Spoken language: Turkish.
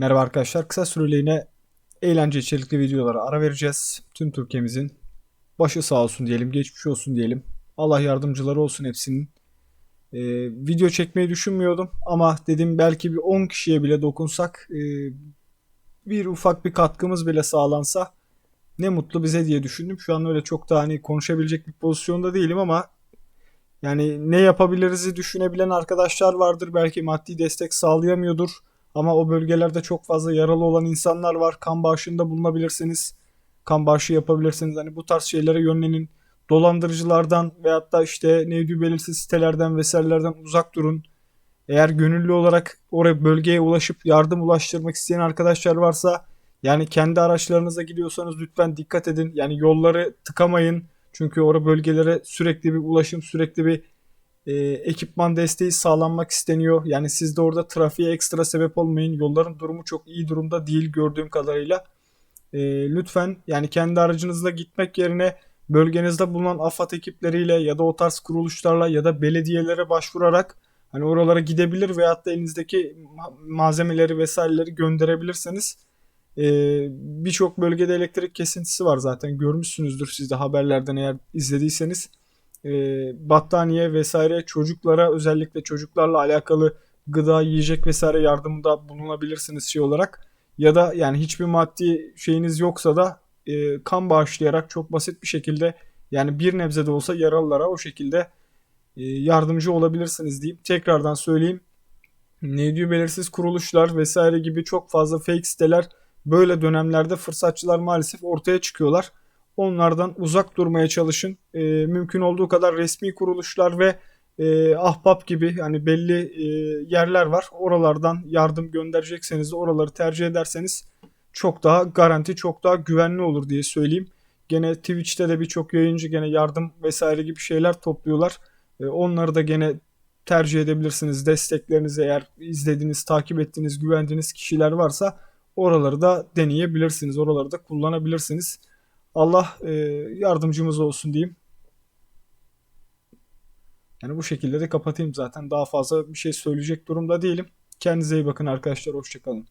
Merhaba arkadaşlar. Kısa süreliğine eğlence içerikli videolara ara vereceğiz. Tüm Türkiye'mizin başı sağ olsun diyelim, geçmiş olsun diyelim. Allah yardımcıları olsun hepsinin. Ee, video çekmeyi düşünmüyordum ama dedim belki bir 10 kişiye bile dokunsak, e, bir ufak bir katkımız bile sağlansa ne mutlu bize diye düşündüm. Şu an öyle çok da hani konuşabilecek bir pozisyonda değilim ama yani ne yapabiliriz'i düşünebilen arkadaşlar vardır. Belki maddi destek sağlayamıyordur. Ama o bölgelerde çok fazla yaralı olan insanlar var. Kan bağışında bulunabilirsiniz. Kan bağışı yapabilirsiniz. Hani bu tarz şeylere yönlenin. Dolandırıcılardan veyahut da işte neydi belirsiz sitelerden vesairelerden uzak durun. Eğer gönüllü olarak oraya bölgeye ulaşıp yardım ulaştırmak isteyen arkadaşlar varsa yani kendi araçlarınıza gidiyorsanız lütfen dikkat edin. Yani yolları tıkamayın. Çünkü orada bölgelere sürekli bir ulaşım, sürekli bir e, ekipman desteği sağlanmak isteniyor. Yani siz de orada trafiğe ekstra sebep olmayın. Yolların durumu çok iyi durumda değil gördüğüm kadarıyla. E, lütfen yani kendi aracınızla gitmek yerine bölgenizde bulunan AFAD ekipleriyle ya da o tarz kuruluşlarla ya da belediyelere başvurarak hani oralara gidebilir veyahut da elinizdeki malzemeleri vesaireleri gönderebilirseniz e, birçok bölgede elektrik kesintisi var zaten görmüşsünüzdür siz de haberlerden eğer izlediyseniz e, battaniye vesaire çocuklara özellikle çocuklarla alakalı gıda, yiyecek vesaire yardımında bulunabilirsiniz şey olarak. Ya da yani hiçbir maddi şeyiniz yoksa da e, kan bağışlayarak çok basit bir şekilde yani bir nebze de olsa yaralılara o şekilde e, yardımcı olabilirsiniz diyeyim. Tekrardan söyleyeyim. Ne diyor belirsiz kuruluşlar vesaire gibi çok fazla fake siteler böyle dönemlerde fırsatçılar maalesef ortaya çıkıyorlar. Onlardan uzak durmaya çalışın. E, mümkün olduğu kadar resmi kuruluşlar ve e, ahbap gibi yani belli e, yerler var. Oralardan yardım gönderecekseniz de oraları tercih ederseniz çok daha garanti, çok daha güvenli olur diye söyleyeyim. Gene Twitch'te de birçok yayıncı gene yardım vesaire gibi şeyler topluyorlar. E, onları da gene tercih edebilirsiniz. Desteklerinizi eğer izlediğiniz, takip ettiğiniz, güvendiğiniz kişiler varsa oraları da deneyebilirsiniz. Oraları da kullanabilirsiniz. Allah e, yardımcımız olsun diyeyim. Yani bu şekilde de kapatayım zaten. Daha fazla bir şey söyleyecek durumda değilim. Kendinize iyi bakın arkadaşlar. Hoşçakalın.